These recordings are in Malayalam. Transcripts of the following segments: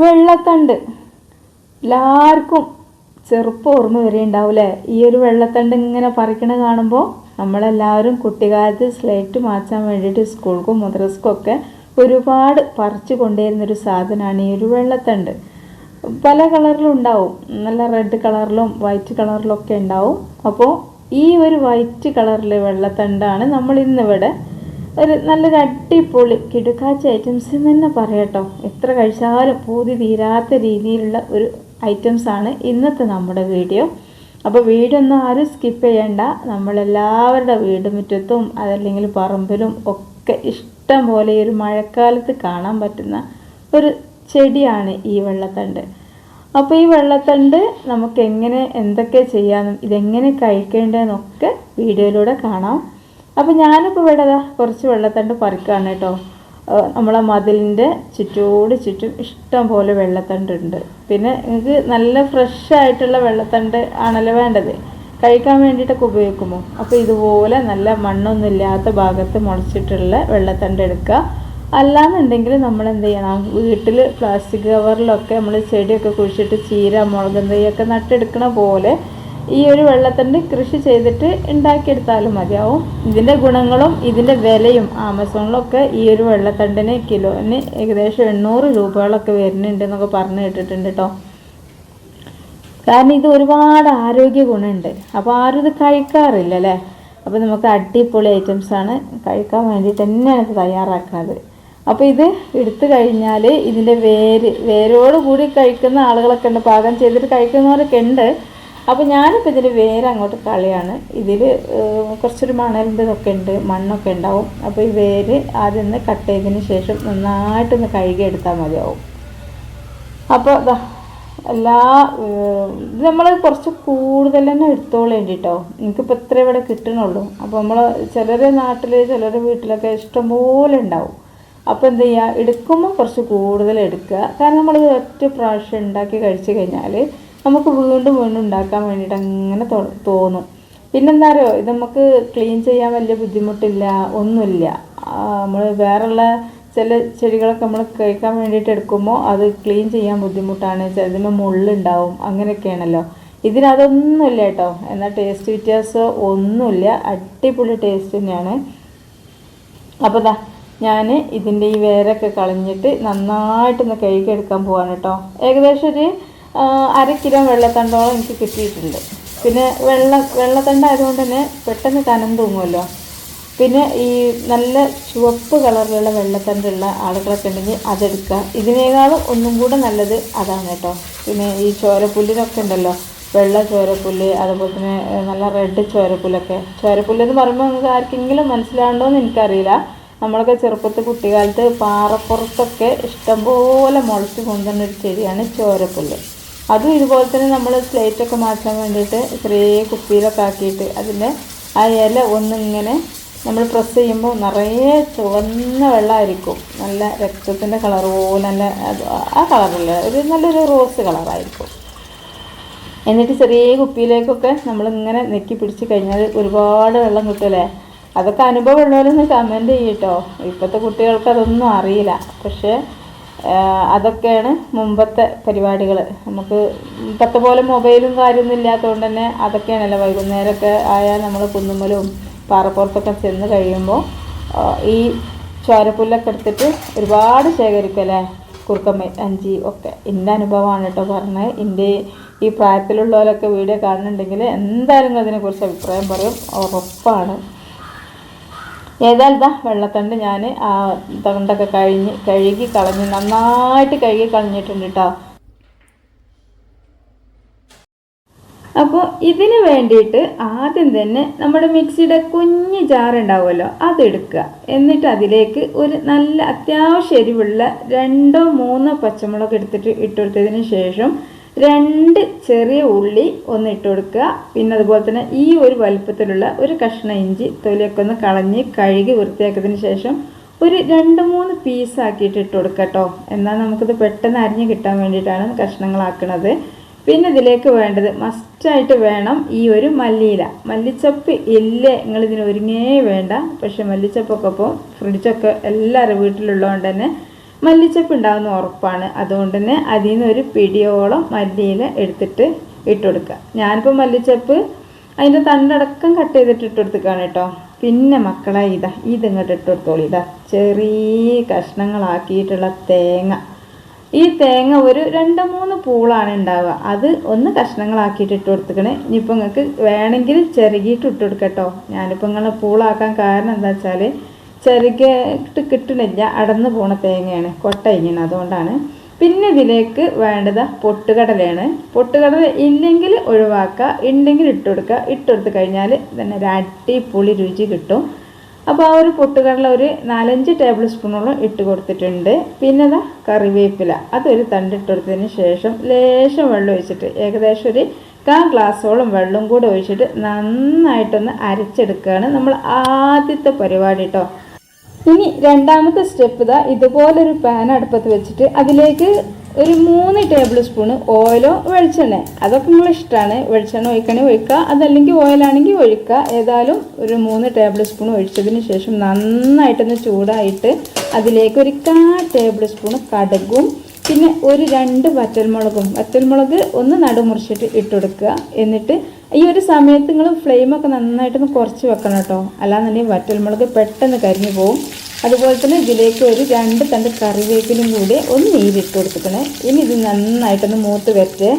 വെള്ളത്തണ്ട്. എല്ലാവർക്കും ചെറുപ്പം ഓർമ്മ വരെ ഉണ്ടാവില്ലേ ഈ ഒരു വെള്ളത്തണ്ട് ഇങ്ങനെ പറിക്കണ കാണുമ്പോൾ നമ്മളെല്ലാവരും കുട്ടിക്കാലത്ത് സ്ലേറ്റ് മാറ്റാൻ വേണ്ടിയിട്ട് സ്കൂൾക്കും മദ്രസ്ക്കും ഒക്കെ ഒരുപാട് പറിച്ചു കൊണ്ടുവരുന്നൊരു സാധനമാണ് ഈ ഒരു വെള്ളത്തണ്ട്. പല കളറിലും ഉണ്ടാവും. നല്ല റെഡ് കളറിലും വൈറ്റ് കളറിലും ഒക്കെ ഉണ്ടാവും. അപ്പോൾ ഈ ഒരു വൈറ്റ് കളറിലെ വെള്ളത്തണ്ടാണ് നമ്മൾ ഇന്നിവിടെ ഒരു നല്ലൊരു അടിപൊളി കിടുക്കാച്ച ഐറ്റംസ് എന്ന് തന്നെ പറയട്ടോ എത്ര കഴിച്ചാലും പൂതി തീരാത്ത രീതിയിലുള്ള ഒരു ഐറ്റംസ് ആണ് ഇന്നത്തെ നമ്മുടെ വീഡിയോ. അപ്പോൾ വീടൊന്നും ആരും സ്കിപ്പ് ചെയ്യണ്ട. നമ്മളെല്ലാവരുടെ വീടുമുറ്റത്തും അതല്ലെങ്കിൽ പറമ്പിലും ഒക്കെ ഇഷ്ടം പോലെ ഈ ഒരു മഴക്കാലത്ത് കാണാൻ പറ്റുന്ന ഒരു ചെടിയാണ് ഈ വെള്ളത്തണ്ട്. അപ്പോൾ ഈ വെള്ളത്തണ്ട് നമുക്ക് എങ്ങനെ എന്തൊക്കെ ചെയ്യാമെന്നും ഇതെങ്ങനെ കഴിക്കേണ്ടതെന്നൊക്കെ വീഡിയോയിലൂടെ കാണാം. അപ്പോൾ ഞാനിപ്പോൾ ഇവിടെ കുറച്ച് വെള്ളത്തണ്ട് പറിക്കുകയാണ് കേട്ടോ. നമ്മളെ മതിലിന്റെ ചുറ്റോട് ചുറ്റും ഇഷ്ടം പോലെ വെള്ളത്തണ്ട് ഉണ്ട്. പിന്നെ നിങ്ങൾക്ക് നല്ല ഫ്രഷ് ആയിട്ടുള്ള വെള്ളത്തണ്ട് ആണല്ലോ വേണ്ടത്. കഴിക്കാൻ വേണ്ടിയിട്ടൊക്കെ ഉപയോഗിക്കുമോ? അപ്പോൾ ഇതുപോലെ നല്ല മണ്ണൊന്നും ഇല്ലാത്ത ഭാഗത്ത് മുളച്ചിട്ടുള്ള വെള്ളത്തണ്ട് എടുക്കുക. അല്ലാന്നുണ്ടെങ്കിൽ നമ്മൾ എന്ത് ചെയ്യണം? വീട്ടിൽ പ്ലാസ്റ്റിക് കവറിലൊക്കെ നമ്മൾ ചെടിയൊക്കെ കുഴിച്ചിട്ട് ചീര മുളകും തൈയൊക്കെ നട്ടെടുക്കണ പോലെ ഈ ഒരു വെള്ളത്തണ്ട് കൃഷി ചെയ്തിട്ട് ഉണ്ടാക്കിയെടുത്താലും മതിയാവും. ഇതിന്റെ ഗുണങ്ങളും ഇതിന്റെ വിലയും ആമസോണിലൊക്കെ ഈ ഒരു വെള്ളത്തണ്ടിന് കിലോന് ഏകദേശം എണ്ണൂറ് രൂപകളൊക്കെ വരുന്നുണ്ട് എന്നൊക്കെ പറഞ്ഞു കേട്ടിട്ടുണ്ട് കേട്ടോ കാരണം ഇത് ഒരുപാട് ആരോഗ്യ ഗുണമുണ്ട്. അപ്പോൾ ആരും ഇത് കഴിക്കാറില്ല അല്ലേ? അപ്പോൾ നമുക്ക് അടിപൊളി ഐറ്റംസാണ് കഴിക്കാൻ വേണ്ടിയിട്ട് തന്നെയാണ് ഇത് തയ്യാറാക്കുന്നത്. അപ്പോൾ ഇത് എടുത്തു കഴിഞ്ഞാൽ ഇതിന്റെ വേര് വേരോട് കൂടി കഴിക്കുന്ന ആളുകളൊക്കെ ഉണ്ട്. പാകം ചെയ്തിട്ട് കഴിക്കുന്നവരൊക്കെ ഉണ്ട്. അപ്പോൾ ഞാനിപ്പോൾ ഇതിൽ വേര് അങ്ങോട്ട് കളയാണ് ഇതിൽ കുറച്ചൊരു മണലിന്റെ ഇതൊക്കെ ഉണ്ട് മണ്ണൊക്കെ ഉണ്ടാവും. അപ്പോൾ ഈ വേര് ആദ്യം ഒന്ന് കട്ട് ചെയ്തതിന് ശേഷം നന്നായിട്ടൊന്ന് കഴുകി എടുത്താൽ മതിയാവും. അപ്പോൾ എല്ലാ ഇത് നമ്മൾ കുറച്ച് കൂടുതൽ തന്നെ എടുത്തോളേണ്ടി കേട്ടോ എനിക്കിപ്പോൾ ഇത്ര ഇവിടെ കിട്ടണുള്ളൂ. അപ്പോൾ നമ്മൾ ചിലരെ നാട്ടിൽ ചിലർ വീട്ടിലൊക്കെ ഇഷ്ടംപോലെ ഉണ്ടാവും. അപ്പോൾ എന്ത് ചെയ്യുക എടുക്കുമ്പോൾ കുറച്ച് കൂടുതൽ എടുക്കുക. കാരണം നമ്മൾ ഒറ്റ പ്രാവശ്യം ഉണ്ടാക്കി കഴിച്ചു കഴിഞ്ഞാൽ നമുക്ക് വീണ്ടും വീണ്ടും ഉണ്ടാക്കാൻ വേണ്ടിയിട്ട് അങ്ങനെ തോന്നും. പിന്നെന്താ അറിയോ ഇത് നമുക്ക് ക്ലീൻ ചെയ്യാൻ വലിയ ബുദ്ധിമുട്ടില്ല ഒന്നുമില്ല. നമ്മൾ വേറെയുള്ള ചില ചെടികളൊക്കെ നമ്മൾ കഴിക്കാൻ വേണ്ടിയിട്ട് എടുക്കുമ്പോൾ അത് ക്ലീൻ ചെയ്യാൻ ബുദ്ധിമുട്ടാണ്. ചിലതിന് മുള്ളുണ്ടാവും അങ്ങനെയൊക്കെയാണല്ലോ. ഇതിനതൊന്നുമില്ല കേട്ടോ. എന്നാൽ ടേസ്റ്റ് വ്യത്യാസം ഒന്നുമില്ല. അടിപൊളി ടേസ്റ്റ് തന്നെയാണ്. അപ്പോൾ ദാ ഞാൻ ഇതിന്റെ ഈ വേരൊക്കെ കളഞ്ഞിട്ട് നന്നായിട്ടൊന്ന് കഴുകിയെടുക്കാൻ പോവാണ് കേട്ടോ. ഏകദേശം ഒരു അര കിലോ വെള്ളത്തണ്ടോളം എനിക്ക് കിട്ടിയിട്ടുണ്ട്. പിന്നെ വെള്ള വെള്ളത്തണ്ട ആയതുകൊണ്ട് തന്നെ പെട്ടെന്ന് കനം തൂങ്ങുമല്ലോ. പിന്നെ ഈ നല്ല ചുവപ്പ് കളറിലുള്ള വെള്ളത്തണ്ടുള്ള ആളുകളൊക്കെ ഉണ്ടെങ്കിൽ അതെടുക്കുക. ഇതിനേക്കാളും ഒന്നും കൂടെ നല്ലത് അതാണ് കേട്ടോ. പിന്നെ ഈ ചോരപ്പുല്ലിനൊക്കെ ഉണ്ടല്ലോ. വെള്ള ചോരപ്പുല്ല് അതുപോലെ തന്നെ നല്ല റെഡ് ചോരപ്പുല്ലൊക്കെ. ചോരപ്പുല്ല് എന്ന് പറയുമ്പോൾ നമുക്ക് ആർക്കെങ്കിലും മനസ്സിലാണ്ടോ എന്ന് എനിക്കറിയില്ല. നമ്മളൊക്കെ ചെറുപ്പത്തിൽ കുട്ടിക്കാലത്ത് പാറപ്പുറത്തൊക്കെ ഇഷ്ടംപോലെ മുളച്ച് കൊണ്ടുവന്ന ഒരു ചെടിയാണ് ചോരപ്പുല്ല്. അതും ഇതുപോലെ തന്നെ നമ്മൾ സ്ലേറ്റൊക്കെ മാറ്റാൻ വേണ്ടിയിട്ട് ചെറിയ കുപ്പിയിലൊക്കെ ആക്കിയിട്ട് അതിന്റെ ആ ഇല ഒന്നിങ്ങനെ നമ്മൾ പ്രസ് ചെയ്യുമ്പോൾ നിറയെ ചുവന്ന വെള്ളമായിരിക്കും. നല്ല രക്തത്തിന്റെ കളർ നല്ല ആ കളറല്ല ഒരു നല്ലൊരു റോസ് കളറായിരിക്കും എന്നിട്ട് ചെറിയ കുപ്പിയിലേക്കൊക്കെ നമ്മളിങ്ങനെ നെക്കി പിടിച്ച് കഴിഞ്ഞാൽ ഒരുപാട് വെള്ളം കിട്ടുമല്ലേ അതൊക്കെ അനുഭവമുള്ളവരൊന്ന് കമന്റ് ചെയ്യട്ടോ ഇപ്പോഴത്തെ കുട്ടികൾക്ക് അതൊന്നും അറിയില്ല. പക്ഷേ അതൊക്കെയാണ് മുമ്പത്തെ പരിപാടികൾ നമുക്ക് ഇപ്പോഴത്തെ പോലെ മൊബൈലും കാര്യമൊന്നും ഇല്ലാത്തതുകൊണ്ട് തന്നെ അതൊക്കെയാണല്ലോ വൈകുന്നേരമൊക്കെ ആയാൽ നമ്മൾ കുന്നുമ്മലും പാറപ്പുറത്തൊക്കെ ചെന്ന് കഴിയുമ്പോൾ ഈ ചോരപ്പുല്ലൊക്കെ എടുത്തിട്ട് ഒരുപാട് ശേഖരിക്കല്ലേ കുറുക്കമ്മ അഞ്ചി ഒക്കെ. എന്റെ അനുഭവമാണ് കേട്ടോ പറഞ്ഞത്. എന്റെ ഈ പ്രായത്തിലുള്ളവരൊക്കെ വീഡിയോ കാണുന്നുണ്ടെങ്കിൽ എന്തായാലും അതിനെക്കുറിച്ച് അഭിപ്രായം പറയും. ഉറപ്പാണ്. ഏതായാലും ഇതാ വെള്ളത്തണ്ട് ഞാൻ ആ തണ്ടൊക്കെ കഴിഞ്ഞ് കഴുകി കളഞ്ഞ് നന്നായിട്ട് കഴുകി കളഞ്ഞിട്ടുണ്ട് കേട്ടോ അപ്പോൾ ഇതിന് വേണ്ടിയിട്ട് ആദ്യം തന്നെ നമ്മുടെ മിക്സിയുടെ കുഞ്ഞ് ജാറുണ്ടാവുമല്ലോ അതെടുക്കുക. എന്നിട്ട് അതിലേക്ക് ഒരു നല്ല അത്യാവശ്യം എരിവുള്ള രണ്ടോ മൂന്നോ പച്ചമുളക് എടുത്തിട്ട് ഇട്ടുകൊടുത്തതിന് ശേഷം രണ്ട് ചെറിയ ഉള്ളി ഒന്ന് ഇട്ട് കൊടുക്കുക. പിന്നെ അതുപോലെ തന്നെ ഈ ഒരു വലുപ്പത്തിലുള്ള ഒരു കഷ്ണ ഇഞ്ചി തൊലിയൊക്കെ ഒന്ന് കളഞ്ഞ് കഴുകി വൃത്തിയാക്കിയതിന് ശേഷം ഒരു രണ്ട് മൂന്ന് പീസാക്കിയിട്ട് ഇട്ട് കൊടുക്കുക കേട്ടോ. എന്നാൽ നമുക്കിത് പെട്ടെന്ന് അരിഞ്ഞ് കിട്ടാൻ വേണ്ടിയിട്ടാണ് കഷ്ണങ്ങളാക്കുന്നത്. പിന്നെ ഇതിലേക്ക് വേണ്ടത് മസ്റ്റായിട്ട് വേണം ഈ ഒരു മല്ലിയില. മല്ലിച്ചപ്പ് ഇല്ലേ? നിങ്ങളിതിന് ഒരുങ്ങേ വേണ്ട. പക്ഷെ മല്ലിച്ചപ്പൊക്കെ ഇപ്പോൾ ഫ്രിഡ്ജൊക്കെ എല്ലാവരും വീട്ടിലുള്ളതുകൊണ്ട് തന്നെ മല്ലിച്ചപ്പ് ഉണ്ടാകുന്ന ഉറപ്പാണ്. അതുകൊണ്ട് തന്നെ അതിൽ നിന്ന് ഒരു പിടിയോളം മല്ലിയില എടുത്തിട്ട് ഇട്ട് കൊടുക്കുക ഞാനിപ്പോൾ മല്ലിച്ചപ്പ് അതിന്റെ തണ്ടടക്കം കട്ട് ചെയ്തിട്ട് ഇട്ട് കൊടുത്തേക്കാണ് കേട്ടോ. പിന്നെ മക്കളെ ഇതാ ഇതിങ്ങോട്ട് ഇട്ട് കൊടുത്തോളൂ ഇതാ ചെറിയ കഷ്ണങ്ങളാക്കിയിട്ടുള്ള തേങ്ങ. ഈ തേങ്ങ ഒരു രണ്ട് മൂന്ന് പൂളാണ് ഉണ്ടാവുക. അത് ഒന്ന് കഷ്ണങ്ങളാക്കിയിട്ട് ഇട്ട് കൊടുത്തിക്കണേ ഇനിയിപ്പോൾ നിങ്ങൾക്ക് വേണമെങ്കിൽ ചെറുകിയിട്ട് ഇട്ട് കൊടുക്കട്ടോ ഞാനിപ്പോൾ നിങ്ങളെ പൂളാക്കാൻ കാരണം എന്താ വെച്ചാൽ ചെറുകിട്ട് കിട്ടണില്ല അടന്ന് പോണ തേങ്ങയാണ് കൊട്ട അതുകൊണ്ടാണ്. പിന്നെ ഇതിലേക്ക് വേണ്ടത് പൊട്ടുകടലയാണ്. പൊട്ടുകടല ഇല്ലെങ്കിൽ ഒഴിവാക്കുക ഉണ്ടെങ്കിൽ ഇട്ട് കൊടുക്കുക. ഇട്ട് കൊടുത്ത് കഴിഞ്ഞാൽ തന്നെ ഒരു അടിപൊളി രുചി കിട്ടും. അപ്പോൾ ആ ഒരു പൊട്ടുകടല ഒരു നാലഞ്ച് ടേബിൾ സ്പൂണോളം ഇട്ട് കൊടുത്തിട്ടുണ്ട്. പിന്നെ ഇതാ കറിവേപ്പില അതൊരു തണ്ട് ഇട്ട് കൊടുത്തതിന് ശേഷം ലേശം വെള്ളം ഒഴിച്ചിട്ട് ഏകദേശം ഒരു കാ ഗ്ലാസ്സോളം വെള്ളം കൂടെ ഒഴിച്ചിട്ട് നന്നായിട്ടൊന്ന് അരച്ചെടുക്കുകയാണ് നമ്മൾ ആദ്യത്തെ പരിപാടി കേട്ടോ. ഇനി രണ്ടാമത്തെ സ്റ്റെപ്പ് ഇതാ ഇതുപോലൊരു പാൻ അടുപ്പത്ത് വെച്ചിട്ട് അതിലേക്ക് ഒരു മൂന്ന് ടേബിൾ സ്പൂൺ ഓയിലോ വെളിച്ചെണ്ണ. അതൊക്കെ നിങ്ങൾ ഇഷ്ടമാണ് വെളിച്ചെണ്ണ ഒഴിക്കണേ ഒഴിക്കുക. അതല്ലെങ്കിൽ ഓയിലാണെങ്കിൽ ഒഴിക്കുക. ഏതായാലും ഒരു മൂന്ന് ടേബിൾ സ്പൂൺ ഒഴിച്ചതിന് ശേഷം നന്നായിട്ടൊന്ന് ചൂടായിട്ട് അതിലേക്ക് ഒരു കാ ടേബിൾ സ്പൂൺ കടുകും പിന്നെ ഒരു രണ്ട് വറ്റൽമുളകും. വറ്റൽമുളക് ഒന്ന് നടുമുറിച്ചിട്ട് ഇട്ടുകൊടുക്കുക എന്നിട്ട് ഈ ഒരു സമയത്ത് നിങ്ങൾ ഫ്ലെയിമൊക്കെ നന്നായിട്ടൊന്ന് കുറച്ച് വെക്കണം കേട്ടോ. അല്ലാന്നുണ്ടെങ്കിൽ വറ്റൽമുളക് പെട്ടെന്ന് കരിഞ്ഞു പോകും അതുപോലെ തന്നെ ഇതിലേക്ക് ഒരു രണ്ട് തണ്ട് കറിവേപ്പിലും കൂടി ഒന്ന് നീരിട്ട് കൊടുത്തിക്കണേ. ഇനി ഇത് നന്നായിട്ടൊന്ന് മൂത്ത് വെച്ച്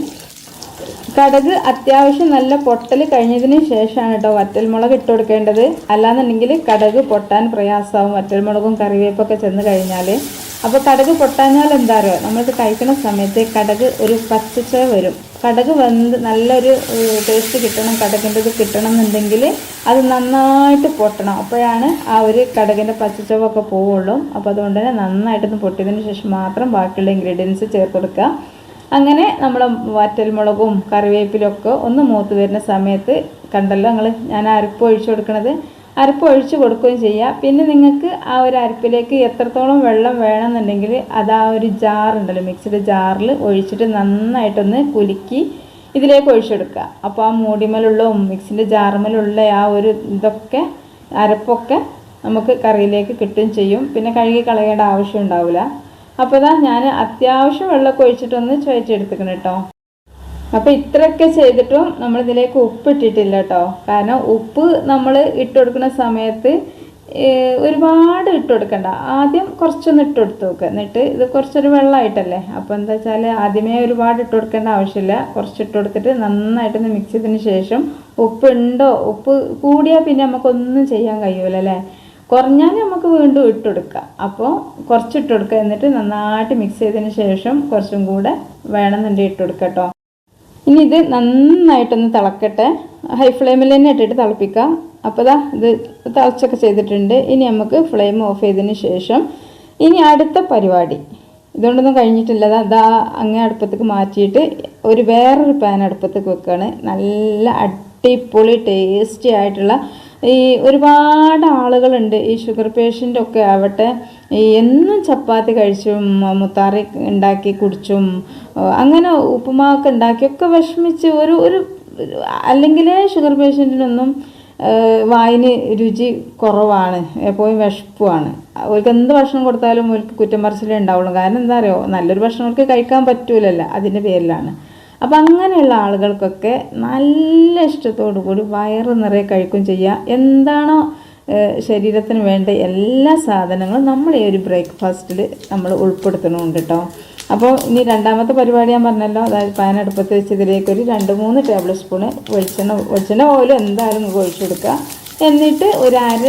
കടക് അത്യാവശ്യം നല്ല പൊട്ടൽ കഴിഞ്ഞതിന് ശേഷമാണ് കേട്ടോ വറ്റൽമുളക് ഇട്ട് കൊടുക്കേണ്ടത്. അല്ലാന്നുണ്ടെങ്കിൽ കടക് പൊട്ടാൻ പ്രയാസമാവും. വറ്റൽമുളകും കറിവേപ്പൊക്കെ ചെന്ന് കഴിഞ്ഞാൽ അപ്പോൾ കടക് പൊട്ടാഞ്ഞാൽ എന്താ പറയുക നമ്മൾക്ക് കഴിക്കുന്ന സമയത്ത് കടക് ഒരു പച്ചച്ച വരും. കടക് വന്ന് നല്ലൊരു ടേസ്റ്റ് കിട്ടണം കടകിന്റെ ഇത് കിട്ടണം എന്നുണ്ടെങ്കിൽ അത് നന്നായിട്ട് പൊട്ടണം. അപ്പോഴാണ് ആ ഒരു കടകിന്റെ പച്ചച്ചവൊക്കെ പോവുള്ളൂ. അപ്പോൾ അതുകൊണ്ട് തന്നെ നന്നായിട്ടൊന്ന് പൊട്ടിയതിന് ശേഷം മാത്രം ബാക്കിയുള്ള ഇൻഗ്രീഡിയൻസ് ചേർത്ത് കൊടുക്കുക. അങ്ങനെ നമ്മൾ വറ്റൽമുളകും കറിവേപ്പിലൊക്കെ ഒന്ന് മൂത്ത് വരുന്ന സമയത്ത് കണ്ടല്ലോ നിങ്ങൾ ഞാൻ അരപ്പ് ഒഴിച്ചു കൊടുക്കണത്. അരപ്പ് ഒഴിച്ചു കൊടുക്കുകയും ചെയ്യുക. പിന്നെ നിങ്ങൾക്ക് ആ ഒരു അരപ്പിലേക്ക് എത്രത്തോളം വെള്ളം വേണമെന്നുണ്ടെങ്കിൽ അത് ആ ഒരു ജാറുണ്ടല്ലോ മിക്സിയുടെ ജാറിൽ ഒഴിച്ചിട്ട് നന്നായിട്ടൊന്ന് കുലുക്കി ഇതിലേക്ക് ഒഴിച്ചെടുക്കുക. അപ്പോൾ ആ മൂടിമലുള്ള മിക്സിന്റെ ജാറുമലുള്ള ആ ഒരു ഇതൊക്കെ അരപ്പൊക്കെ നമുക്ക് കറിയിലേക്ക് കിട്ടുകയും ചെയ്യും. പിന്നെ കഴുകി കളയേണ്ട ആവശ്യം ഉണ്ടാവില്ല. അപ്പോൾ ഞാൻ അത്യാവശ്യം വെള്ളമൊക്കെ ഒഴിച്ചിട്ടൊന്ന് ചുവച്ചെടുത്തിക്കണം കേട്ടോ. അപ്പോൾ ഇത്രയൊക്കെ ചെയ്തിട്ടും നമ്മൾ ഇതിലേക്ക് ഉപ്പ് ഇട്ടിട്ടില്ല കേട്ടോ കാരണം ഉപ്പ് നമ്മൾ ഇട്ട് കൊടുക്കുന്ന സമയത്ത് ഒരുപാട് ഇട്ട് കൊടുക്കണ്ട ആദ്യം കുറച്ചൊന്ന് ഇട്ട് കൊടുത്ത് നോക്കുക എന്നിട്ട് ഇത് കുറച്ചൊരു വെള്ളമായിട്ടല്ലേ അപ്പോൾ എന്താ വെച്ചാൽ ആദ്യമേ ഒരുപാട് ഇട്ട് കൊടുക്കേണ്ട ആവശ്യമില്ല. കുറച്ച് ഇട്ട് കൊടുത്തിട്ട് നന്നായിട്ടൊന്ന് മിക്സ് ചെയ്തതിന് ശേഷം ഉപ്പ് ഉണ്ടോ ഉപ്പ് കൂടിയാൽ പിന്നെ നമുക്കൊന്നും ചെയ്യാൻ കഴിയൂല അല്ലേ കുറഞ്ഞാൽ നമുക്ക് വീണ്ടും ഇട്ട് കൊടുക്കുക അപ്പോൾ കുറച്ച് ഇട്ട് കൊടുക്കുക എന്നിട്ട് നന്നായിട്ട് മിക്സ് ചെയ്തതിന് ശേഷം കുറച്ചും കൂടെ വേണമെന്നുണ്ടെങ്കിൽ ഇട്ട് കൊടുക്കുക കേട്ടോ ഇനി ഇത് നന്നായിട്ടൊന്ന് തിളക്കട്ടെ. ഹൈ ഫ്ലെയിമിൽ തന്നെ ഇട്ടിട്ട് തിളപ്പിക്കുക അപ്പോൾ ദാ ഇത് തിളച്ചൊക്കെ ചെയ്തിട്ടുണ്ട്. ഇനി നമുക്ക് ഫ്ലെയിം ഓഫ് ചെയ്തതിന് ശേഷം ഇനി അടുത്ത പരിപാടി. ഇതുകൊണ്ടൊന്നും കഴിഞ്ഞിട്ടില്ല. ദാ അങ്ങേ അടുപ്പത്തേക്ക് മാറ്റിയിട്ട് ഒരു വേറൊരു പാൻ അടുപ്പത്തേക്ക് വെക്കുകയാണ് നല്ല അടിപൊളി ടേസ്റ്റി ആയിട്ടുള്ള ഈ ഒരുപാട് ആളുകളുണ്ട്. ഈ ഷുഗർ പേഷ്യന്റ് ഒക്കെ ആവട്ടെ എന്നും ചപ്പാത്തി കഴിച്ചും മുത്താറി ഉണ്ടാക്കി കുടിച്ചും അങ്ങനെ ഉപ്പുമാവൊക്കെ ഉണ്ടാക്കിയൊക്കെ വിഷമിച്ച് ഒരു ഒരു അല്ലെങ്കിൽ ഷുഗർ പേഷ്യന്റിനൊന്നും വായിന് രുചി കുറവാണ് എപ്പോഴും വിശപ്പുമാണ് അവർക്ക് എന്ത് ഭക്ഷണം കൊടുത്താലും അവർക്ക് കുറ്റം പറച്ചിലേ ഉണ്ടാവുള്ളൂ. കാരണം എന്താ അറിയോ? നല്ലൊരു ഭക്ഷണം അവർക്ക് കഴിക്കാൻ പറ്റൂലല്ലോ അതിന്റെ പേരിലാണ്. അപ്പം അങ്ങനെയുള്ള ആളുകൾക്കൊക്കെ നല്ല ഇഷ്ടത്തോടു കൂടി വയറ് നിറയെ കഴിക്കും ചെയ്യുക എന്താണോ ശരീരത്തിന് വേണ്ട എല്ലാ സാധനങ്ങളും നമ്മൾ ഈ ഒരു ബ്രേക്ക്ഫാസ്റ്റിൽ നമ്മൾ ഉൾപ്പെടുത്തണമുണ്ട് കേട്ടോ അപ്പോൾ ഇനി രണ്ടാമത്തെ പരിപാടി ഞാൻ പറഞ്ഞല്ലോ അതായത് പാൻ അടുപ്പത്ത് വെച്ചതിലേക്ക് ഒരു രണ്ട് മൂന്ന് ടേബിൾ സ്പൂണ് വെളിച്ചെണ്ണ വെളിച്ചെണ്ണ ഓയിൽ എന്തായാലും ഒഴിച്ചു കൊടുക്കുക. എന്നിട്ട് ഒരു അര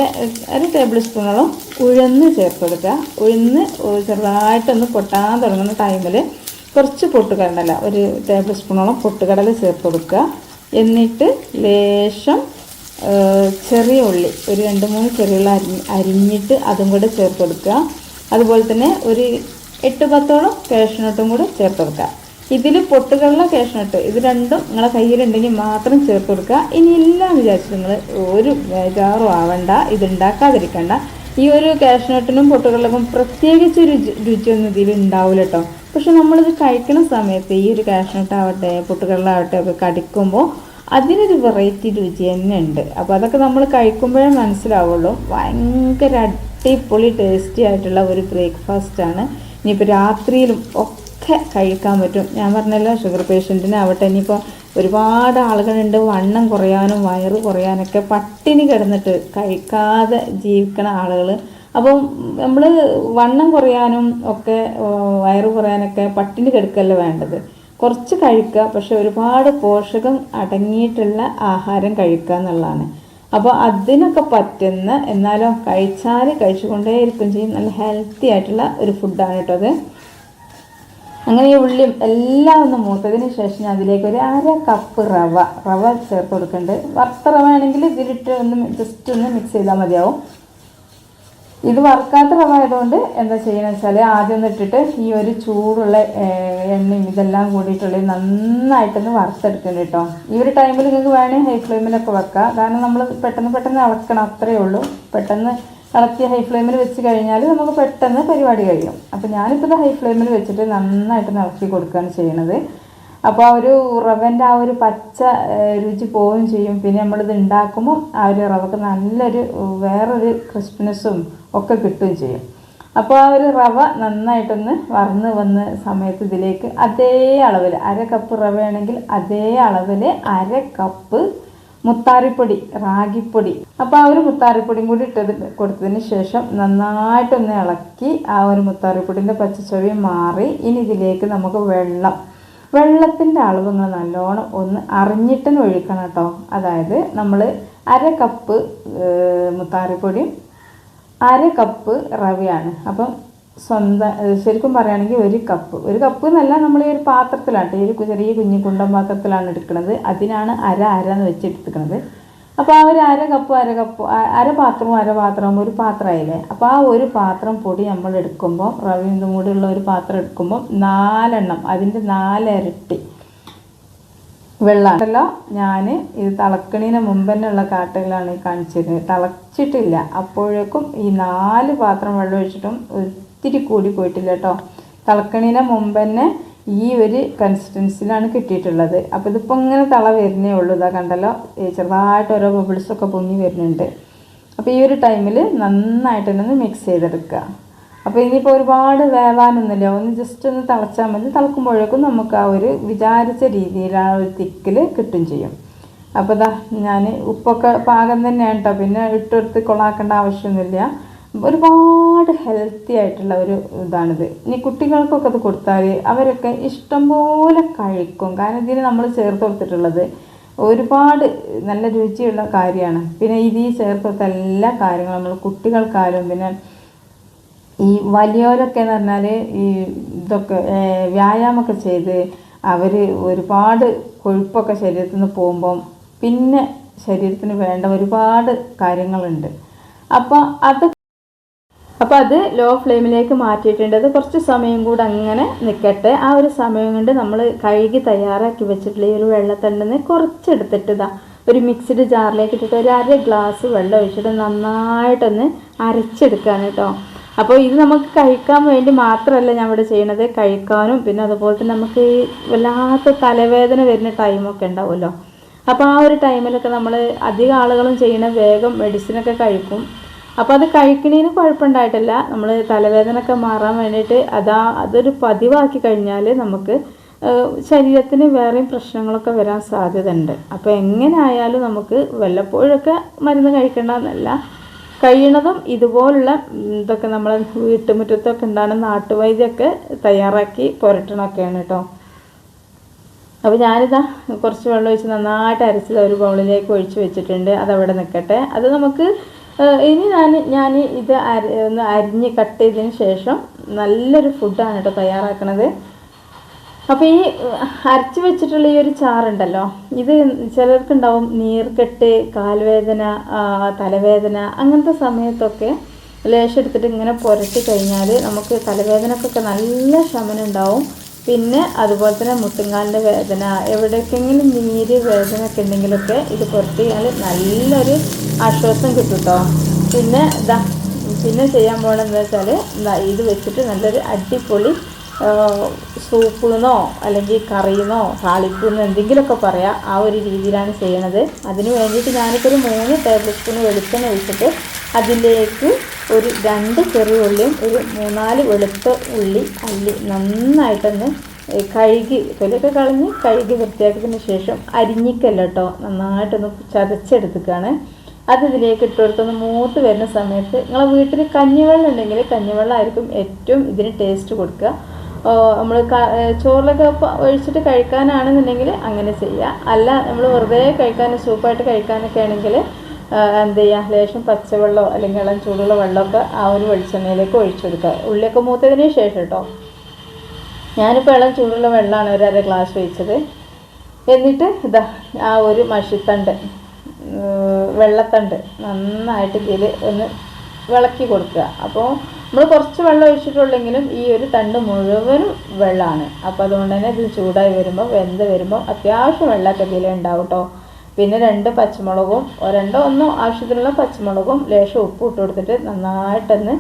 അര ടേബിൾ സ്പൂണോളം ഉഴുന്ന് ചേർത്ത് കൊടുക്കുക. ഉഴുന്ന് ചെറുതായിട്ടൊന്ന് പൊട്ടാൻ തുടങ്ങുന്ന ടൈമിൽ കുറച്ച് പൊട്ടുകടല ഒരു ടേബിൾ സ്പൂണോളം പൊട്ടുകടല ചേർത്ത് കൊടുക്കുക. എന്നിട്ട് ലേശം ചെറിയ ഉള്ളി ഒരു രണ്ട് മൂന്ന് ചെറിയ ഉള്ളി അരിഞ്ഞ് അരിഞ്ഞിട്ട് അതും കൂടെ ചേർത്ത് കൊടുക്കുക അതുപോലെ തന്നെ ഒരു എട്ട് പത്തോളം കാഷ്നട്ടും കൂടെ ചേർത്ത് കൊടുക്കുക ഇതിൽ പൊട്ടുകടല കാഷ്നട്ട് ഇത് രണ്ടും നിങ്ങളെ കയ്യിലുണ്ടെങ്കിൽ മാത്രം ചേർത്ത് കൊടുക്കുക ഇനി എല്ലാം വിചാരിച്ചു നിങ്ങൾ ഒരു ബേജാറും ആവണ്ട ഇത് ഉണ്ടാക്കാതിരിക്കണ്ട. ഈ ഒരു കാഷ്നട്ടിനും പൊട്ടുകടലക്കും പ്രത്യേകിച്ച് രുചി- രുചിയൊന്നും ഇതിൽ ഉണ്ടാവില്ല കേട്ടോ പക്ഷെ നമ്മളിത് കഴിക്കുന്ന സമയത്ത് ഈ ഒരു കാഷ്നട്ടാവട്ടെ പൊട്ടുകടലാവട്ടെ ഒക്കെ കടിക്കുമ്പോൾ അതിനൊരു വെറൈറ്റി രുചി തന്നെ ഉണ്ട്. അപ്പോൾ അതൊക്കെ നമ്മൾ കഴിക്കുമ്പോഴേ മനസ്സിലാവുള്ളൂ. ഭയങ്കര അടിപൊളി ടേസ്റ്റി ആയിട്ടുള്ള ഒരു ബ്രേക്ക്ഫാസ്റ്റാണ് ഇനിയിപ്പോൾ രാത്രിയിലും ഒക്കെ കഴിക്കാൻ പറ്റും. ഞാൻ പറഞ്ഞല്ലോ ഷുഗർ പേഷ്യന്റിന് ആവട്ടെ. ഇനിയിപ്പോൾ ഒരുപാട് ആളുകളുണ്ട്. വണ്ണം കുറയാനും വയറ് കുറയാനൊക്കെ പട്ടിണി കിടന്നിട്ട് കഴിക്കാതെ ജീവിക്കണ ആളുകൾ അപ്പം നമ്മൾ വണ്ണം കുറയാനും ഒക്കെ വയറ് കുറയാനൊക്കെ പട്ടിണി കിടക്കല്ല വേണ്ടത്? കുറച്ച് കഴിക്കുക പക്ഷെ ഒരുപാട് പോഷകം അടങ്ങിയിട്ടുള്ള ആഹാരം കഴിക്കുക എന്നുള്ളതാണ്. അപ്പോൾ അതിനൊക്കെ പറ്റുന്ന എന്നാലും കഴിച്ചാൽ കഴിച്ചുകൊണ്ടേയിരിക്കും ചെയ്യും. നല്ല ഹെൽത്തി ആയിട്ടുള്ള ഒരു ഫുഡാണ് കേട്ടോ അത്. അങ്ങനെ ഈ ഉള്ളിയും എല്ലാം ഒന്ന് മൂത്തതിന് ശേഷം അതിലേക്ക് ഒരു അര കപ്പ് റവ റവ ചേർത്ത് കൊടുക്കുന്നുണ്ട്. വറുത്ത റവ ആണെങ്കിൽ ഇതിലിട്ട് ഒന്ന് ജസ്റ്റ് ഒന്ന് മിക്സ് ചെയ്താൽ മതിയാവും. ഇത് വറുക്കാത്ത റവ ആയതുകൊണ്ട് എന്താ ചെയ്യണമെന്ന് വെച്ചാൽ ആദ്യം ഇട്ടിട്ട് ഈ ഒരു ചൂടുള്ള എണ്ണയും ഇതെല്ലാം കൂടിയിട്ടുള്ള നന്നായിട്ടൊന്ന് വറുത്തെടുക്കണം കേട്ടോ. ഈ ഒരു ടൈമിൽ നിങ്ങൾക്ക് വേണേൽ ഹൈ ഫ്ലെയിമിലൊക്കെ വെക്കാം. കാരണം നമ്മൾ പെട്ടെന്ന് പെട്ടെന്ന് ഇളക്കണം അത്രയേ ഉള്ളൂ. പെട്ടെന്ന് ഇളക്കി ഹൈ ഫ്ലെയിമിൽ വെച്ച് കഴിഞ്ഞാൽ നമുക്ക് പെട്ടെന്ന് പരിപാടി കഴിയും. അപ്പോൾ ഞാനിപ്പോൾ ഹൈ ഫ്ലെയിമിൽ വെച്ചിട്ട് നന്നായിട്ട് ഇളക്കി കൊടുക്കുകയാണ് ചെയ്യണത്. അപ്പോൾ ആ ഒരു റവന്റെ ആ ഒരു പച്ച രുചി പോവുകയും ചെയ്യും. പിന്നെ നമ്മളിത് ഉണ്ടാക്കുമ്പോൾ ആ ഒരു റവക്ക് നല്ലൊരു വേറൊരു ക്രിസ്പിനെസ്സും ഒക്കെ കിട്ടുകയും ചെയ്യും. അപ്പോൾ ആ ഒരു റവ നന്നായിട്ടൊന്ന് വറന്ന് വന്ന സമയത്ത് ഇതിലേക്ക് അതേ അളവിൽ അര കപ്പ് റവയാണെങ്കിൽ അതേ അളവിൽ അര കപ്പ് മുത്താറിപ്പൊടി റാഗിപ്പൊടി. അപ്പോൾ ആ ഒരു മുത്താറിപ്പൊടിയും കൂടി ഇട്ടത് കൊടുത്തതിന് ശേഷം നന്നായിട്ടൊന്ന് ഇളക്കി ആ ഒരു മുത്താറിപ്പൊടിന്റെ പച്ചച്ചൊവി മാറി. ഇനി ഇതിലേക്ക് നമുക്ക് വെള്ളം വെള്ളത്തിന്റെ അളവ് നിങ്ങൾ നല്ലോണം ഒന്ന് അറിഞ്ഞിട്ടും ഒഴിക്കണം കേട്ടോ. അതായത് നമ്മൾ അര കപ്പ് മുത്താറിപ്പൊടിയും അര കപ്പ് റവയാണ്. അപ്പം സ്വന്തം ശരിക്കും പറയുകയാണെങ്കിൽ ഒരു കപ്പ് ഒരു കപ്പ് എന്നല്ല നമ്മൾ ഈ ഒരു പാത്രത്തിലാണ് ഈ ഒരു ചെറിയ കുഞ്ഞു കുണ്ടം പാത്രത്തിലാണ് എടുക്കുന്നത് അതിനാണ് അര അര എന്ന് വെച്ചെടുക്കുന്നത് അപ്പോൾ ആ ഒരു അര കപ്പ് അര കപ്പ് അര പാത്രവും അര പാത്രവും ഒരു പാത്രമായില്ലേ? അപ്പോൾ ആ ഒരു പാത്രം പൊടി നമ്മൾ എടുക്കുമ്പോൾ റവയും മൂടിയുള്ള ഒരു പാത്രം എടുക്കുമ്പോൾ നാലെണ്ണം അതിന്റെ നാലിരട്ടി വെള്ളമാണല്ലോ ഞാൻ ഇത് തിളക്കണീന് മുമ്പ് തന്നെയുള്ള കാട്ടുകളാണ് ഈ കാണിച്ചിരുന്നത്. തിളച്ചിട്ടില്ല. അപ്പോഴേക്കും ഈ നാല് പാത്രം വെള്ളം ഒഴിച്ചിട്ടും ഒത്തിരി കൂടി പോയിട്ടില്ല കേട്ടോ. തിളക്കണീന് മുമ്പ് തന്നെ ഈ ഒരു കൺസിസ്റ്റൻസിലാണ് കിട്ടിയിട്ടുള്ളത്. അപ്പോൾ ഇതിപ്പോൾ ഇങ്ങനെ തള വരുന്നേ ഉള്ളൂ. ഇതാ കണ്ടല്ലോ? ചെറുതായിട്ട് ഓരോ ബബിൾസൊക്കെ പൊങ്ങി വരുന്നുണ്ട്. അപ്പോൾ ഈ ഒരു ടൈമിൽ നന്നായിട്ട് തന്നെ ഒന്ന് മിക്സ് ചെയ്തെടുക്കുക. അപ്പോൾ ഇനിയിപ്പോൾ ഒരുപാട് വേവാനൊന്നുമില്ല. ഒന്ന് ജസ്റ്റ് ഒന്ന് തിളച്ചാൽ മതി. തിളക്കുമ്പോഴേക്കും നമുക്ക് ആ ഒരു വിചാരിച്ച രീതിയിൽ ആ ഒരു തിക്കിൽ കിട്ടും ചെയ്യും. അപ്പോൾ ഇതാ ഞാൻ ഉപ്പൊക്കെ പാകം തന്നെയാണ് കേട്ടോ പിന്നെ ഇട്ടെടുത്ത് കൊളാക്കേണ്ട ആവശ്യമൊന്നുമില്ല. ഒരുപാട് ഹെൽത്തി ആയിട്ടുള്ള ഒരു ഇതാണിത്. ഇനി കുട്ടികൾക്കൊക്കെ ഇത് കൊടുത്താൽ അവരൊക്കെ ഇഷ്ടംപോലെ കഴിക്കും. കാരണം ഇതിന് നമ്മൾ ചേർത്ത് കൊടുത്തിട്ടുള്ളത് ഒരുപാട് നല്ല രുചിയുള്ള കാര്യമാണ്. പിന്നെ ഇത് ഈ ചേർത്ത് കൊടുത്ത എല്ലാ കാര്യങ്ങളും നമ്മൾ കുട്ടികൾക്കായാലും പിന്നെ ഈ വലിയവരൊക്കെ എന്ന് പറഞ്ഞാൽ ഈ ഇതൊക്കെ വ്യായാമമൊക്കെ ചെയ്ത് അവർ ഒരുപാട് കൊഴുപ്പൊക്കെ ശരീരത്തിൽ നിന്ന് പോകുമ്പം പിന്നെ ശരീരത്തിന് വേണ്ട ഒരുപാട് കാര്യങ്ങളുണ്ട്. അപ്പോൾ അത് അപ്പോൾ അത് ലോ ഫ്ലെയിമിലേക്ക് മാറ്റിയിട്ടുണ്ട്. അത് കുറച്ച് സമയം കൂടെ അങ്ങനെ നിൽക്കട്ടെ ആ ഒരു സമയം കൊണ്ട് നമ്മൾ കഴുകി തയ്യാറാക്കി വെച്ചിട്ടുള്ള ഈ ഒരു വെള്ളത്തണ്ടെന്ന് കുറച്ചെടുത്തിട്ട് ഇതാ ഒരു മിക്സിഡ് ജാറിലേക്ക് ഇട്ടിട്ട് ഒരു അര ഗ്ലാസ് വെള്ളം ഒഴിച്ചിട്ട് നന്നായിട്ടൊന്ന് അരച്ചെടുക്കുകയാണ് കേട്ടോ. അപ്പോൾ ഇത് നമുക്ക് കഴിക്കാൻ വേണ്ടി മാത്രമല്ല ഞാൻ ഇവിടെ ചെയ്യണത്. കഴിക്കാനും പിന്നെ അതുപോലെ തന്നെ നമുക്ക് വല്ലാത്ത തലവേദന വരുന്ന ടൈമൊക്കെ ഉണ്ടാവുമല്ലോ. അപ്പോൾ ആ ഒരു ടൈമിലൊക്കെ നമ്മൾ അധികം ആളുകളും ചെയ്യണ വേഗം മെഡിസിനൊക്കെ കഴിക്കും. അപ്പോൾ അത് കഴിക്കുന്നതിന് കുഴപ്പമുണ്ടായിട്ടില്ല നമ്മൾ തലവേദനയൊക്കെ മാറാൻ വേണ്ടിയിട്ട് അതാ അതൊരു പതിവാക്കി കഴിഞ്ഞാൽ നമുക്ക് ശരീരത്തിന് വേറെയും പ്രശ്നങ്ങളൊക്കെ വരാൻ സാധ്യത ഉണ്ട് അപ്പോൾ എങ്ങനെയായാലും നമുക്ക് വല്ലപ്പോഴൊക്കെ മരുന്ന് കഴിക്കേണ്ടതെന്നല്ല കഴിയണതും ഇതുപോലുള്ള ഇതൊക്കെ നമ്മളെ വീട്ടുമുറ്റത്തൊക്കെ ഉണ്ടാകുന്ന നാട്ടുവൈദ്യമൊക്കെ തയ്യാറാക്കി പുരട്ടണമൊക്കെയാണ് കേട്ടോ അപ്പോൾ ഞാനിതാ കുറച്ച് വെള്ളം ഒഴിച്ച് നന്നായിട്ട് അരച്ചത് ഒരു ബൗളിലേക്ക് ഒഴിച്ച് വെച്ചിട്ടുണ്ട്. അതവിടെ നിൽക്കട്ടെ അത് നമുക്ക് ഇനി ഞാൻ ഞാൻ ഇത് ഒന്ന് അരിഞ്ഞ് കട്ട് ചെയ്തതിന് ശേഷം നല്ലൊരു ഫുഡാണ് കേട്ടോ തയ്യാറാക്കണത്. അപ്പോൾ ഈ അരച്ചു അരച്ച് വെച്ചിട്ടുള്ള ഈ ഒരു ചാറുണ്ടല്ലോ ഇത് ചിലർക്കുണ്ടാവും നീർക്കെട്ട് കാൽവേദന തലവേദന അങ്ങനത്തെ സമയത്തൊക്കെ ലേശം എടുത്തിട്ട് ഇങ്ങനെ പുരട്ടി കഴിഞ്ഞാൽ നമുക്ക് തലവേദനക്കൊക്കെ നല്ല ശമനം ഉണ്ടാവും പിന്നെ അതുപോലെ തന്നെ മുട്ടുങ്കാലിന്റെ വേദന എവിടേക്കെങ്കിലും നീര് വേദന ഒക്കെ ഉണ്ടെങ്കിലൊക്കെ ഇത് പുരട്ടിയാൽ നല്ലൊരു ആശ്വാസം കിട്ടും കേട്ടോ പിന്നെ ഇതാ പിന്നെ ചെയ്യാൻ പോകണമെന്ന് വെച്ചാൽ എന്താ ഇത് വെച്ചിട്ട് നല്ലൊരു അടിപൊളി സൂപ്പെന്നോ അല്ലെങ്കിൽ കറിയെന്നോ താളിപ്പെന്നോ എന്തെങ്കിലുമൊക്കെ പറയാം ആ ഒരു രീതിയിലാണ് ചെയ്യണത്. അതിന് വേണ്ടിയിട്ട് ഞാനിപ്പോൾ ഒരു മൂന്ന് ടേബിൾ സ്പൂൺ വെളിച്ചെണ്ണ ഒഴിച്ചിട്ട് അതിലേക്ക് ഒരു രണ്ട് ചെറിയ ഉള്ളിയും ഒരു മൂന്നാൽ വെളുത്ത ഉള്ളി അല്ലി നന്നായിട്ടൊന്ന് കഴുകി തൊലിയൊക്കെ കളഞ്ഞ് കഴുകി വൃത്തിയാക്കിയതിന് ശേഷം അരിഞ്ഞിക്കല്ലോ കേട്ടോ നന്നായിട്ടൊന്ന് ചതച്ചെടുത്തിക്കാണ്. അത് ഇതിലേക്ക് ഇട്ട് മൂത്ത് വരുന്ന സമയത്ത് നിങ്ങളെ വീട്ടിൽ കഞ്ഞിവെള്ളം ഉണ്ടെങ്കിൽ കഞ്ഞിവെള്ളം ആയിരിക്കും ഏറ്റവും ഇതിന് ടേസ്റ്റ് കൊടുക്കുക. നമ്മൾ ചോറിലൊക്കെ ഒഴിച്ചിട്ട് കഴിക്കാനാണെന്നുണ്ടെങ്കിൽ അങ്ങനെ ചെയ്യുക. അല്ല നമ്മൾ വെറുതെ കഴിക്കാൻ സൂപ്പായിട്ട് കഴിക്കാനൊക്കെ ആണെങ്കിൽ എന്ത് ചെയ്യുക? ലേശം പച്ചവെള്ളമോ അല്ലെങ്കിൽ ഇളം ചൂടുള്ള വെള്ളമൊക്കെ ആ ഒരു വെളിച്ചെണ്ണയിലേക്ക് ഒഴിച്ചു കൊടുക്കുക. ഉള്ളിയൊക്കെ മൂത്തതിന് ശേഷം കേട്ടോ. ഞാനിപ്പോൾ ഇളം ചൂടുള്ള വെള്ളമാണ് ഒരു അര ഗ്ലാസ് ഒഴിച്ചത്. എന്നിട്ട് ഇതാ ആ ഒരു മഷിത്തണ്ട്. വെള്ളത്തണ്ട് നന്നായിട്ട് ഇതിൽ ഒന്ന് വിളക്കി കൊടുക്കുക. അപ്പോൾ നമ്മൾ കുറച്ച് വെള്ളം ഒഴിച്ചിട്ടുള്ളെങ്കിലും ഈ ഒരു തണ്ട് മുഴുവനും വെള്ളമാണ് അപ്പോൾ അതുകൊണ്ട് തന്നെ ഇത് ചൂടായി വരുമ്പോൾ വെന്ത് വരുമ്പോൾ അത്യാവശ്യം വെള്ളമൊക്കെ ഇതിൽ ഉണ്ടാവും കേട്ടോ പിന്നെ രണ്ട് പച്ചമുളകും രണ്ടോ ഒന്നോ ആവശ്യത്തിനുള്ള പച്ചമുളകും ലേശം ഉപ്പ് ഇട്ട് കൊടുത്തിട്ട് നന്നായിട്ടൊന്ന്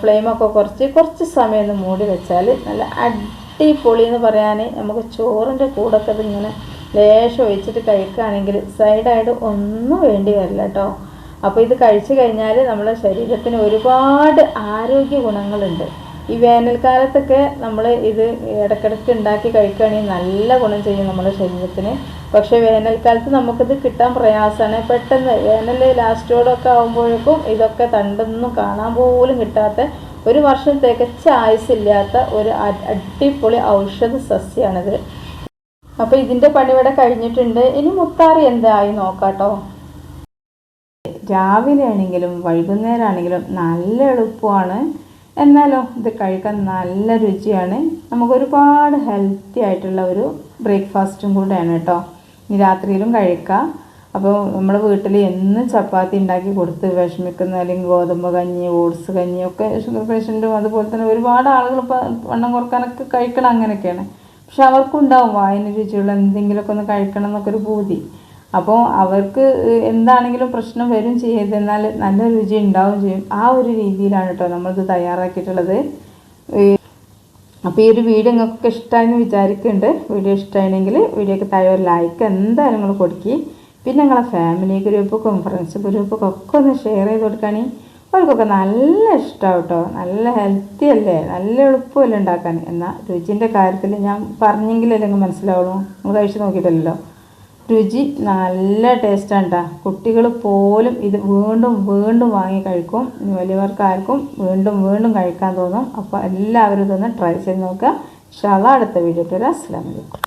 ഫ്ലെയിമൊക്കെ കുറച്ച് കുറച്ച് സമയം ഒന്ന് മൂടി വെച്ചാൽ നല്ല അടിപൊളി എന്ന് പറയാൻ നമുക്ക് ചോറിന്റെ കൂടൊക്കെ ഇതിങ്ങനെ ലേശം ഒഴിച്ചിട്ട് കഴിക്കുകയാണെങ്കിൽ സൈഡായിട്ട് ഒന്നും വേണ്ടി വരില്ല കേട്ടോ അപ്പോൾ ഇത് കഴിച്ചു കഴിഞ്ഞാൽ നമ്മുടെ ശരീരത്തിന് ഒരുപാട് ആരോഗ്യ ഗുണങ്ങളുണ്ട്. ഈ വേനൽക്കാലത്തൊക്കെ നമ്മൾ ഇത് ഇടയ്ക്കിടയ്ക്ക് ഉണ്ടാക്കി കഴിക്കുകയാണെങ്കിൽ നല്ല ഗുണം ചെയ്യും നമ്മുടെ ശരീരത്തിന്. പക്ഷേ വേനൽക്കാലത്ത് നമുക്കിത് കിട്ടാൻ പ്രയാസമാണ്. പെട്ടെന്ന് വേനൽ ലാസ്റ്റോടൊക്കെ ആകുമ്പോഴേക്കും ഇതൊക്കെ തണ്ടൊന്നും കാണാൻ പോലും കിട്ടാത്ത ഒരു വർഷം തികച്ച ആയുസില്ലാത്ത ഒരു അടിപൊളി ഔഷധ സസ്യമാണിത് അപ്പോൾ ഇതിന്റെ പണിവിടെ കഴിഞ്ഞിട്ടുണ്ട്. ഇനി മുത്താറി എന്തായി നോക്കാട്ടോ. രാവിലെ ആണെങ്കിലും വൈകുന്നേരം ആണെങ്കിലും നല്ല എളുപ്പമാണ്. എന്നാലോ ഇത് കഴിക്കാൻ നല്ല രുചിയാണ്. നമുക്ക് ഒരുപാട് ഹെൽത്തി ആയിട്ടുള്ള ഒരു ബ്രേക്ക്ഫാസ്റ്റും കൂടെയാണ് കേട്ടോ. ഇനി രാത്രിയിലും കഴിക്കാം. അപ്പോൾ നമ്മുടെ വീട്ടിൽ എന്നും ചപ്പാത്തി ഉണ്ടാക്കി കൊടുത്ത് വിഷമിക്കുന്ന അല്ലെങ്കിൽ ഗോതമ്പ് കഞ്ഞി ഓട്സ് കഞ്ഞി ഒക്കെ ഷുഗർ പേഷ്യന്റും അതുപോലെ തന്നെ ഒരുപാട് ആളുകൾ വണ്ണം കുറക്കാനൊക്കെ കഴിക്കണം അങ്ങനെയൊക്കെയാണ്. പക്ഷെ അവർക്കുണ്ടാവും വായന രുചിയുള്ള എന്തെങ്കിലുമൊക്കെ ഒന്ന് കഴിക്കണം എന്നൊക്കെ ഒരു പൂതി. അപ്പോൾ അവർക്ക് എന്താണെങ്കിലും പ്രശ്നം വരും ചെയ്യരുത്. എന്നാൽ നല്ല രുചി ഉണ്ടാവും ചെയ്യും. ആ ഒരു രീതിയിലാണ് കേട്ടോ നമ്മളിത് തയ്യാറാക്കിയിട്ടുള്ളത്. അപ്പോൾ ഈ ഒരു വീഡിയോ നിങ്ങൾക്കൊക്കെ ഇഷ്ടമായെന്ന് വിചാരിക്കുന്നുണ്ട്. വീഡിയോ ഇഷ്ടമായിരുന്നെങ്കിൽ വീഡിയോക്ക് താഴെ ഒരു ലൈക്ക് എന്തായാലും നിങ്ങൾ കൊടുക്കി പിന്നെ നിങ്ങളെ ഫാമിലി ഗ്രൂപ്പ് കോൺഫറൻസ് ഗ്രൂപ്പൊക്കെ ഒക്കെ ഒന്ന് ഷെയർ ചെയ്ത് കൊടുക്കുകയാണെങ്കിൽ അവർക്കൊക്കെ നല്ല ഇഷ്ടമാണ് കേട്ടോ നല്ല ഹെൽത്തി അല്ലേ? നല്ല എളുപ്പമല്ലേ ഉണ്ടാക്കാൻ. എന്നാൽ രുചിന്റെ കാര്യത്തിൽ ഞാൻ പറഞ്ഞെങ്കിലല്ലേ നിങ്ങൾക്ക് മനസ്സിലാവുള്ളൂ. നിങ്ങൾ കഴിച്ച് നോക്കിയിട്ടല്ലോ രുചി നല്ല ടേസ്റ്റാണ് കേട്ടോ കുട്ടികൾ പോലും ഇത് വീണ്ടും വീണ്ടും വാങ്ങി കഴിക്കും. വലിയവർക്കാർക്കും വീണ്ടും വീണ്ടും കഴിക്കാൻ തോന്നും. അപ്പോൾ എല്ലാവരും ഇതൊന്ന് ട്രൈ ചെയ്ത് നോക്കുക. ഷള അടുത്ത വീഡിയോ അസ്സാം വലൈക്കും